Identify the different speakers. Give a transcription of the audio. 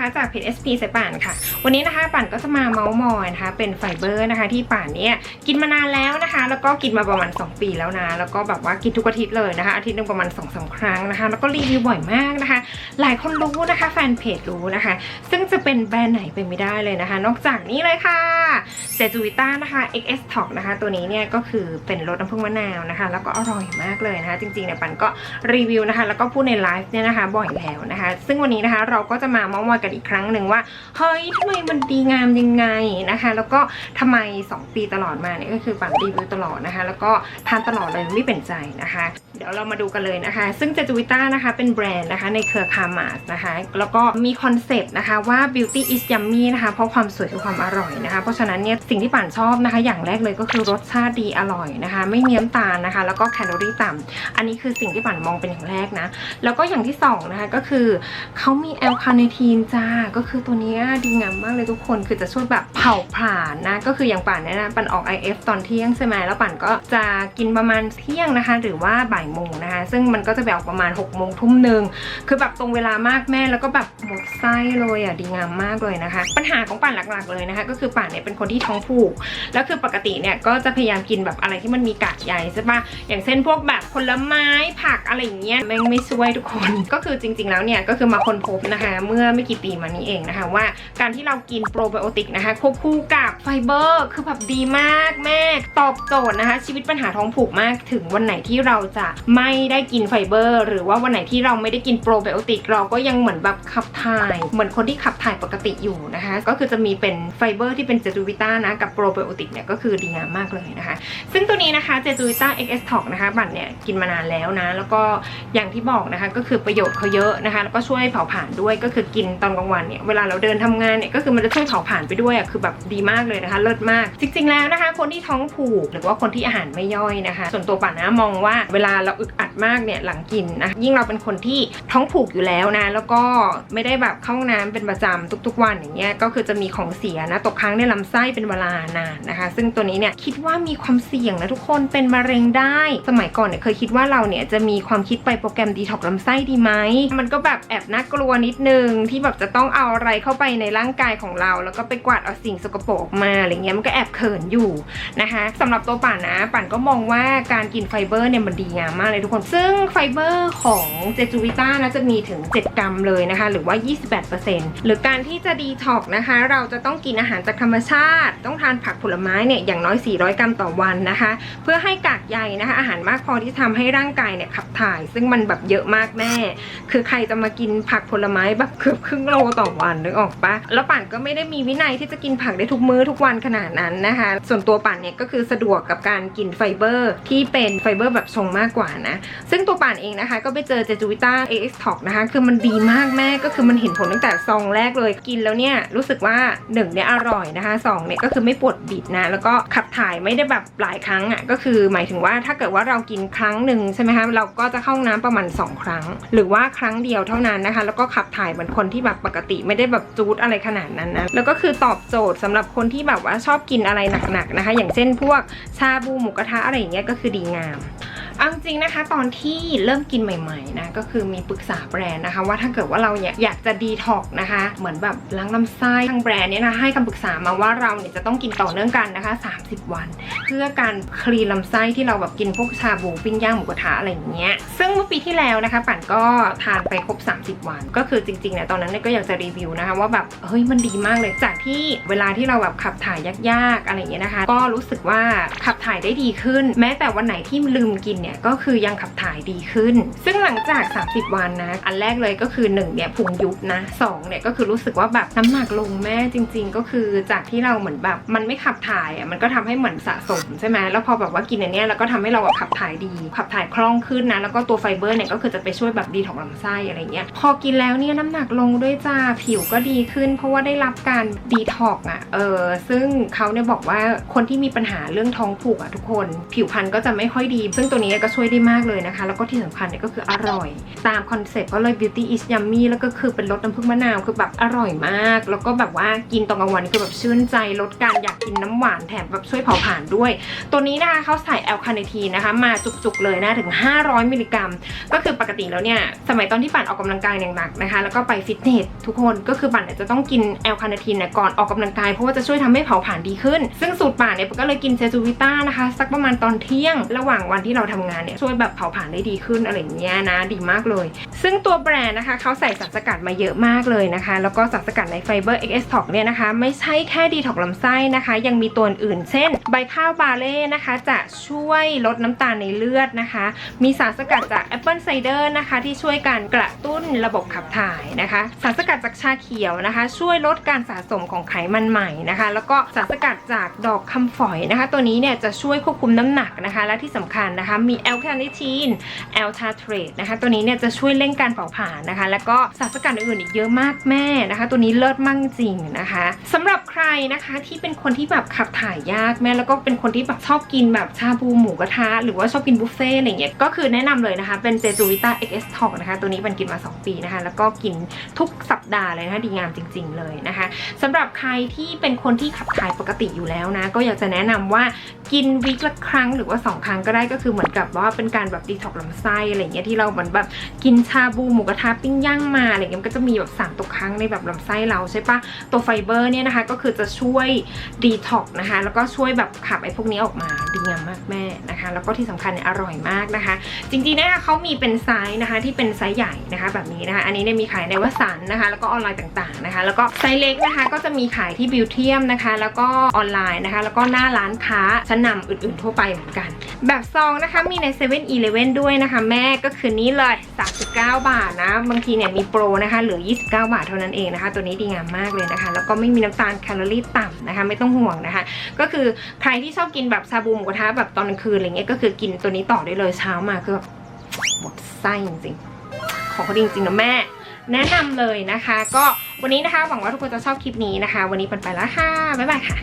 Speaker 1: นะคะจากเพจ SP สายป่านค่ะ วันนี้นะคะป่านก็จะมาเมาส์มอยนะคะ เป็นไฟเบอร์นะคะ ที่ป่านเนี่ยกินมานานแล้วนะคะ แล้วก็กินมาประมาณ 2 ปีแล้วนะ แล้วก็แบบว่ากินทุกอาทิตย์เลยนะคะ อาทิตย์หนึงประมาณ2อสาครั้งนะคะ แล้วก็รีวิวบ่อยมากนะคะ หลายคนรู้นะคะ แฟนเพจรู้นะคะ ซึ่งจะเป็นแบรนด์ไหนไปไม่ได้เลยนะคะ นอกจากนี้เลยค่ะเซจูวิต้านะคะ XS Talk นะคะ ตัวนี้เนี่ยก็คือเป็นรสน้ำผึ้งมะนาวนะคะ แล้วก็อร่อยมากเลยนะคะ จริงๆเนี่ยปันก็รีวิวนะคะ แล้วก็พูดในไลฟ์เนี่ยนะคะ บ่อยแล้วนะคะ ซึ่งวันนี้นะคะเราก็จะมาเมาส์มอยกันอีกครั้งหนึ่งว่าเฮ้ยทำไมมันดีงามยังไงนะคะ แล้วก็ทำไม 2 ปีตลอดมาเนี่ยก็คือปั่นรีวิวตลอดนะคะ แล้วก็ทานตลอดเลยไม่เป็นใจนะคะ เดี๋ยวเรามาดูกันเลยนะคะ ซึ่งเจจูวิต้านะคะเป็นแบรนด์นะคะในเครือคามาสนะคะ แล้วก็มีคอนเซปต์นะคะว่า beauty is yummy นะคะเพราะความสวยคือความอร่อยนะคะ เพราะฉะนั้นเนี่ยสิ่งที่ป่านชอบนะคะ อย่างแรกเลยก็คือรสชาติดีอร่อยนะคะ ไม่มีน้ำตาลนะคะ แล้วก็แคลอรี่ต่ำอันนี้คือสิ่งที่ป่านมองเป็นอย่างแรกนะ แล้วก็อย่างที่สองนะคะก็คือเขามีแอลคาเนทีนจ้าก็คือตัวนี้ดีงามมากเลยทุกคนคือจะช่วยแบบเผาผลาญนะ ก็คืออย่างป่านเนี่ยนะป่านออก IF ตอนเที่ยงใช่ไหมแล้วป่านก็จะกินประมาณเที่ยงนะคะ หรือว่าบ่ายโมงนะคะ ซึ่งมันก็จะไปออกประมาณ6กโมงทุ่มหนึ่งคือแบบตรงเวลามากแม่แล้วก็แบบหมดไส้เลยอะดีงามมากเลยนะคะ ปัญหาของป่านหลักๆเลยนะคะ ก็คือป่านเนี่ยเป็นคนที่ท้องผูกแล้วคือปกติเนี่ยก็จะพยายามกินแบบอะไรที่มันมีกากใยใช่ปะอย่างเช่นพวกแบบผลไม้ผักอะไรอย่างเงี้ยแม่งไม่ช่วยทุกคน ก็คือจริง ๆแล้วเนี่ยก็คือมาคนพบนะคะ เมื่อไม่กี่ปีมานี้เองนะคะว่าการที่เรากินโปรไบโอติกนะคะควบคู่กับไฟเบอร์คือแบบดีมากแม่ตอบโจทย์นะคะ ชีวิตปัญหาท้องผูกมากถึงวันไหนที่เราจะไม่ได้กินไฟเบอร์ หรือว่าวันไหนที่เราไม่ได้กินโปรไบโอติกเราก็ยังเหมือนแบบขับถ่าย เหมือนคนที่ขับถ่ายปกติอยู่นะคะ ก็คือจะมีเป็นไฟเบอร์ที่เป็นเจจูวิต้านะกับโปรไบโอติกเนี่ยก็คือดีงามมากเลยนะคะ ซึ่งตัวนี้นะคะเจจูวิต้า XS Talk นะคะบัตรเนี่ยกินมานานแล้วนะ แล้วก็อย่างที่บอกนะคะก็คือประโยชน์เขาเยอะนะคะแล้วก็ช่วยเผาผลาญด้วยก็คือกินตอนกลางวันเนี่ยเวลาเราเดินทำงานเนี่ยก็คือมันจะช่วยเผาผลาญไปด้วยอะคือแบบดีมากเลยนะคะ เลิศมาก จริง ๆแล้วนะคะ คนที่ท้องผูกหรือว่าคนที่อาหารไม่ย่อยนะคะ ส่วนตัวป่านะมองว่าเวลาเราอึดอัดมากเนี่ยหลังกินนะยิ่งเราเป็นคนที่ท้องผูกอยู่แล้วนะแล้วก็ไม่ได้แบบเข้าห้องน้ำเป็นประจำทุกๆวันอย่างเงี้ยก็คือจะมีของเสียนะตกค้างในลำไส้เป็นเวลานานนะคะ ซึ่งตัวนี้เนี่ยคิดว่ามีความเสี่ยงนะทุกคนเป็นมะเร็งได้ สมัยก่อนเนี่ยเคยคิดว่าเราเนี่ยจะมีความคิดไปโปรแกรมดีท็อกลำไส้ดีไหมมันก็แบบแอบน่ากลัวนิดนึงที่แบบจะต้องเอาอะไรเข้าไปในร่างกายของเรา แล้วก็ไปกวาดเอาสิ่งสกปรกมาอะไรเงี้ยมันก็แอบเขินอยู่นะคะสำหรับตัวป่านนะ ป่านก็มองว่าการกินไฟเบอร์เนี่ยมันดีงามมากเลยทุกคน ซึ่งไฟเบอร์ของเจจูวิต้านะจะมีถึง 7 กรัมเลยนะคะ หรือว่า 28%หรือการที่จะดีท็อกนะคะ เราจะต้องกินอาหารจากธรรมชาติ ต้องทานผักผลไม้เนี่ยอย่างน้อย 400 กรัมต่อวันนะคะ เพื่อให้กากใยนะคะ อาหารมากพอที่ทำให้ร่างกายเนี่ยขับถ่าย ซึ่งมันแบบเยอะมากแม่คือใครจะมากินผักผลไม้แบบเกือบครึ่งโลต่อวันนึกออกปะแล้วป่านก็ไม่ได้มีวินัยที่จะกินผักได้ทุกมื้อทุกวันขนาดนั้นนะคะ ส่วนตัวป่านเนี่ยก็คือสะดวกกับการกินไฟเบอร์ที่เป็นไฟเบอร์แบบชงมากกว่านะ ซึ่งตัวป่านเองนะคะ ก็ไปเจอเจจูวิต้า AX Talk นะคะ คือมันดีมากแม่ก็คือมันเห็นผลตั้งแต่ซองแรกเลยกินแล้วเนี่ยรู้สึกว่า1เนี่ยอร่อยนะคะสองเนี่ยก็คือไม่ปวดบิดนะ แล้วก็ขับถ่ายไม่ได้แบบหลายครั้งอะก็คือหมายถึงว่าถ้าเกิดว่าเรากินครั้งหนึ่งใช่ไหมคะเราก็จะเข้าห้องน้ำประมาณ 2 ครั้ง หรือว่าครั้งเดียวเท่านั้นนะคะ แล้วก็ขับถ่ายเหมือนคนที่แบบปกติไม่ได้แบบจูดอะไรขนาดนั้นนะแล้วก็คือตอบโจทย์สำหรับคนที่แบบว่าชอบกินอะไรหนักๆนะคะ อย่างเช่นพวกชาบูหมูกระทะอะไรอย่างเงี้ยก็คือดีงาม เอาจริงนะคะ ตอนที่เริ่มกินใหม่ ๆ นะ ก็คือมีปรึกษาแบรนด์นะคะ ว่าถ้าเกิดว่าเราอยากอยากจะดีท็อกนะคะ เหมือนแบบล้างลำไส้ทางแบรนด์เนี่ยนะให้คำปรึกษามาว่าเราเนี่ยจะต้องกินต่อเนื่องกันนะคะ 30 วัน เพื่อการคลีนลำไส้ที่เราแบบกินพวกชาบูปิ้งย่างหมูกระทะอะไรอย่างเงี้ยซึ่งเมื่อปีที่แล้วนะคะปั่นก็ทานไปครบ 30 วัน ก็คือจริงๆเนี่ยตอนนั้นก็อยากจะรีวิวนะคะ ว่าแบบเฮ้ยมันดีมากเลยจากที่เวลาที่เราแบบขับถ่ายยากๆอะไรอย่างเงี้ยนะคะ ก็รู้สึกว่าขับถ่ายได้ดีขึ้น แม้แต่วันไหนที่ลืมกินเนี่ยก็คือยังขับถ่ายดีขึ้น ซึ่งหลังจาก 30 วันนะ อันแรกเลยก็คือ1เนี่ยพุงยุบนะ2เนี่ยก็คือรู้สึกว่าแบบน้ำหนักลงแม่จริง ๆ ก็คือจากที่เราเหมือนแบบมันไม่ขับถ่ายอะมันก็ทำให้เหมือนสะสมใช่ไหมแล้วพอแบบว่ากินอันเนี้ยแล้วก็ทำให้เราแบบขับถ่ายดี ขับถ่ายคล่องขึ้นนะ แล้วก็ตัวไฟเบอร์เนี่ยก็คือจะไปช่วยแบบดีของลำไส้อะไรเงี้ยพอกินแล้วเนี่ยน้ำหนักลงด้วยจ้าผิวก็ดีขึ้น เพราะว่าได้รับการดีท็อกอะเออซึ่งเขาเนี่ยบอกว่าคนที่มีปัญหาเรื่องท้องผูกอะทุกคน ผิวพรรณก็จะไม่ค่อยดี ซึ่งตัวนี้ก็ช่วยได้มากเลยนะคะ แล้วก็ที่สำคัญเนี่ยก็คืออร่อย ตามคอนเซ็ปต์ก็เลย beauty is yummy แล้วก็คือเป็นรสน้ำผึ้งมะนาวคือแบบอร่อยมาก แล้วก็แบบว่ากินตอนกลางวันคือแบบชื่นใจลดการอยากกินน้ำหวานแถมแบบช่วยเผาผลาญด้วย ตัวนี้นะคะเขาใส่แอลคาเนทีนะคะ มาจุกๆเลยนะถึง 500 มิลลิกรัม ก็คือปกติแล้วเนี่ยสมัยตอนที่ปั่นออกกำลังกายอย่างหนักนะคะ แล้วก็ไปฟิตเนสทุกคนก็คือปั่นเนี่ยจะต้องกินแอลคาเนทีนเนี่ยก่อนออกกำลังกายเพราะว่าจะช่วยทำให้เผาผลาญดีขึ้น ซึ่งสูตรป่านเนี่ยก็เลยกินเซจูวิต้านะคะ สักประมาณตอนเที่ยงระหว่างวันที่เราทำงานเนี่ยช่วยแบบเผาผลาญได้ดีขึ้นอะไรเงี้ยนะ ดีมากเลย ซึ่งตัวแบรนด์นะคะเขาใส่สารสกัดมาเยอะมากเลยนะคะ แล้วก็สารสกัดในไฟเบอร์ XS Talk เนี่ยนะคะ ไม่ใช่แค่ดีท็อกลำไส้นะคะ ยังมีตัวอื่น เช่น ใบข้าวบาเล่นะคะ จะช่วยลดน้ำตาลในเลือดนะคะ มีสารสกัดจากแอปเปิลไซเดอร์นะคะ ที่ช่วยการกระตุ้นระบบขับถ่ายนะคะ สารสกัดจากชาเขียวนะคะ ช่วยลดการสะสมของไขมันใหม่นะคะ แล้วก็สารสกัดจากดอกคำฝอยนะคะ ตัวนี้เนี่ยจะช่วยควบคุมน้ำหนักนะคะ และที่สำคัญนะคะมีแอลคาเนทีนแอลทาเทรตนะคะ ตัวนี้เนี่ยจะช่วยเร่งการเผาผลาญนะคะ แล้วก็สารสกัดอื่นๆอีกเยอะมากแม่นะคะ ตัวนี้เลิศมากจริงนะคะสำหรับใครนะคะที่เป็นคนที่แบบขับถ่ายยากแม่แล้วก็เป็นคนที่แบบชอบกินแบบชาบูหมูกระทะหรือว่าชอบกินบุฟเฟ่ต์อะไรเงี้ยก็คือแนะนำเลยนะคะ เป็นเจจูวิต้า XS Talk นะคะ ตัวนี้มันกินมา 2 ปีนะคะ แล้วก็กินทุกสัปดาห์เลยนะคะดีงามจริง ๆ เลยนะคะสำหรับใครที่เป็นคนที่ขับถ่ายปกติอยู่แล้วนะ ก็อยากจะแนะนำว่ากินวีคละครั้งหรือว่า 2 ครั้งก็ได้ก็คือเหมือนกับว่าเป็นการแบบดีท็อกลำไส้อะไรเงี้ยที่เราเหมือนแบบกินชาบูหมูกระทะปิ้งย่างมาอะไรเงี้ยมันก็จะมีแบบสารตกค้างในแบบลำไส้เราใช่ปะตัวไฟเบอร์เนี่ยนะคะก็คือจะช่วยดีท็อกนะคะแล้วก็ช่วยแบบขับไอ้พวกนี้ออกมาดีงามมากแม่นะคะ แล้วก็ที่สำคัญเนี่ยอร่อยมากนะคะ จริงๆนะคะเขามีเป็นไซส์นะคะที่เป็นไซส์ใหญ่นะคะ แบบนี้นะคะ อันนี้เนี่ยมีขายในวัสันนะคะ แล้วก็ออนไลน์ต่างๆนะคะ แล้วก็ไซส์เล็กนะคะ ก็จะมีขายที่บิวเทียมนะคะ แล้วก็ออนไลน์นะคะ แล้วก็หน้าร้านค้าชั้นนำอื่นๆทั่วไปเหมือนกัน แบบซองนะคะมีใน7 e เ e ่ e อด้วยนะคะแม่ก็คือนี้เลย 39 บาทนะ บางทีเนี่ยมีโปรนะคะ เหลือ 29 บาทเท่านั้นเองนะคะ ตัวนี้ดีงามมากเลยนะคะ แล้วก็ไม่มีน้ำตาลแคลอรี่ต่ำนะคะ ไม่ต้องห่วงนะคะ ก็คือใครที่ชอบกินแบบชาบูหมูกระทะแบบตอนกลางคืนอะไรเงี้ยก็คือกินตัวนี้ต่อได้เลยเช้ามาคือแบบหมดไส้จริงๆของเขาดีจริงๆนะแม่ แนะนำเลยนะคะ ก็วันนี้นะคะหวังว่าทุกคนจะชอบคลิปนี้นะคะ วันนี้ปันไปแล้วค่ะบ๊ายบายค่ะ